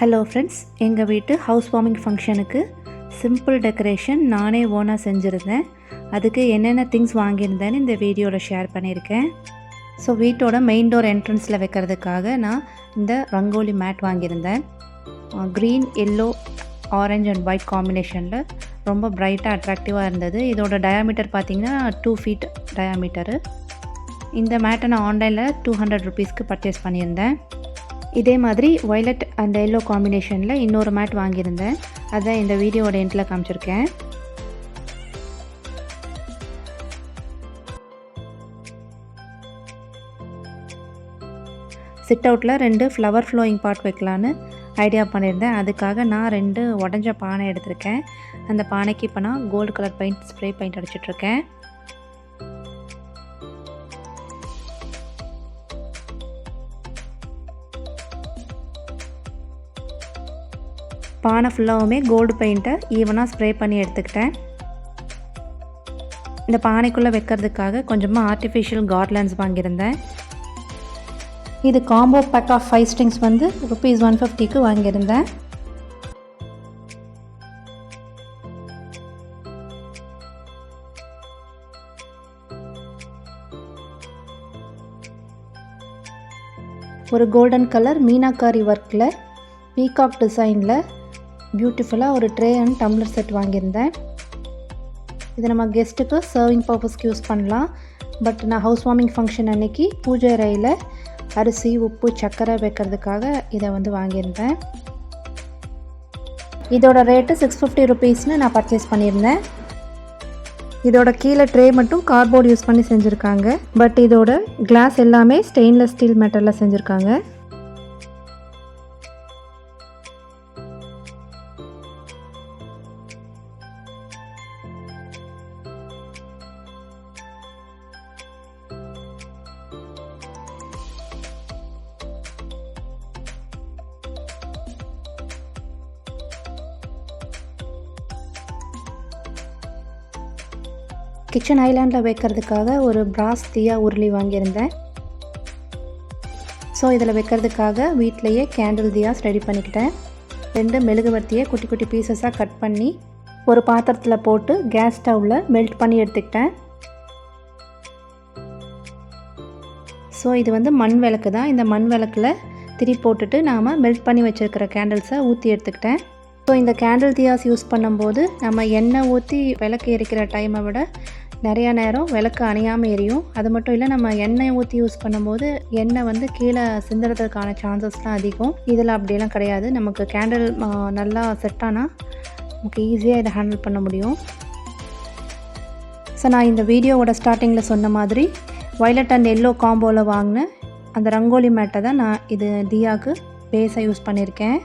Hello friends எங்கள் வீட்டு house warming ஃபங்க்ஷனுக்கு சிம்பிள் டெக்கரேஷன் நானே ஓனாக செஞ்சுருந்தேன். அதுக்கு என்னென்ன திங்ஸ் வாங்கியிருந்தேன்னு இந்த வீடியோவில் ஷேர் பண்ணியிருக்கேன். ஸோ வீட்டோட மெயின் டோர் என்ட்ரன்ஸில் வைக்கிறதுக்காக நான் இந்த ரங்கோலி மேட் வாங்கியிருந்தேன். Green yellow orange and white காம்பினேஷனில் ரொம்ப பிரைட்டாக அட்ராக்டிவாக இருந்தது. இதோட டயாமீட்டர் பார்த்திங்கன்னா டூ ஃபீட் டயாமீட்டரு இந்த மேட்டை நான் ஆன்லைனில் டூ ஹண்ட்ரட் ருபீஸ்க்கு பர்ச்சேஸ் பண்ணியிருந்தேன். இதே மாதிரி ஒய்லட் அண்ட் எல்லோ காம்பினேஷனில் இன்னொரு மேட் வாங்கியிருந்தேன். அதுதான் இந்த வீடியோவோட எண்டில் காமிச்சிருக்கேன். சிட் அவுட்டில் ரெண்டு ஃப்ளவர் ஃப்ளோயிங் பாட் வைக்கலான்னு ஐடியா பண்ணியிருந்தேன். அதுக்காக நான் ரெண்டு உடஞ்ச பானை எடுத்திருக்கேன். அந்த பானைக்கு இப்போ நான் gold colour paint spray paint அடிச்சிட்ருக்கேன் பானை ஃபுல்லாகவுமே கோல்டு பெயிண்ட்டை ஈவனாக ஸ்ப்ரே பண்ணி எடுத்துக்கிட்டேன். இந்த பானைக்குள்ளே வைக்கிறதுக்காக கொஞ்சமாக ஆர்டிஃபிஷியல் கார்ட்லன்ஸ் வாங்கியிருந்தேன். இது combo pack of five strings வந்து ருபீஸ் ஒன் ஃபிஃப்டிக்கு வாங்கியிருந்தேன். ஒரு கோல்டன் கலர் மீனாக்காரி ஒர்க்கில் பீகாக் டிசைனில் பியூட்டிஃபுல்லாக ஒரு ட்ரே அண்ட் டம்ளர் செட் வாங்கியிருந்தேன். இது நம்ம கெஸ்ட்டுக்கு சர்விங் பர்பஸ்க்கு யூஸ் பண்ணலாம். பட் நான் ஹவுஸ் வார்மிங் ஃபங்க்ஷன் அன்னைக்கு பூஜை அறையில் அரிசி உப்பு சர்க்கரை வைக்கிறதுக்காக இதை வந்து வாங்கியிருந்தேன். இதோட ரேட்டு சிக்ஸ் ஃபிஃப்டி ருபீஸ்னு நான் பர்ச்சேஸ் பண்ணியிருந்தேன். இதோட கீழே ட்ரே மட்டும் கார்ட்போர்ட் யூஸ் பண்ணி செஞ்சுருக்காங்க. பட் இதோட கிளாஸ் எல்லாமே ஸ்டெயின்லெஸ் ஸ்டீல் மெட்டலில் செஞ்சுருக்காங்க. கிச்சன் ஐலாண்டில் வைக்கிறதுக்காக ஒரு பிராஸ் தீயா உருளி வாங்கியிருந்தேன். ஸோ இதில் வைக்கிறதுக்காக வீட்டிலையே கேண்டில் தியாஸ் ரெடி பண்ணிக்கிட்டேன். ரெண்டு மெழுகுவர்த்தியை குட்டி குட்டி பீசஸாக கட் பண்ணி ஒரு பாத்திரத்தில் போட்டு கேஸ் ஸ்டவ்வில் மெல்ட் பண்ணி எடுத்துக்கிட்டேன். ஸோ இது வந்து மண் விளக்கு தான். இந்த மண் விளக்கில் திரி போட்டுட்டு நாம் மெல்ட் பண்ணி வச்சுருக்கிற கேண்டில்ஸை ஊற்றி எடுத்துக்கிட்டேன். ஸோ இந்த கேண்டில் தியாஸ் யூஸ் பண்ணும்போது நம்ம எண்ணெய் ஊற்றி விளக்கு எரிக்கிற டைமை விட நிறையா நேரம் விளக்கு அணையாமல் எரியும். அது மட்டும் இல்லை நம்ம எண்ணெய் ஊற்றி யூஸ் பண்ணும்போது எண்ணெய் வந்து கீழே சிந்துறதுக்கான சான்சஸ்லாம் அதிகம். இதில் அப்படியெல்லாம் கிடையாது. நமக்கு கேண்டில் நல்லா செட் ஆனால் நமக்கு ஈஸியாக இதை ஹேண்டில் பண்ண முடியும். ஸோ நான் இந்த வீடியோவோட ஸ்டார்டிங்கில் சொன்ன மாதிரி வயலட் அண்ட் எல்லோ காம்போவில் வாங்கின அந்த ரங்கோலி மேட்டை தான் நான் இது தியாவுக்கு பேஸாக யூஸ் பண்ணியிருக்கேன்.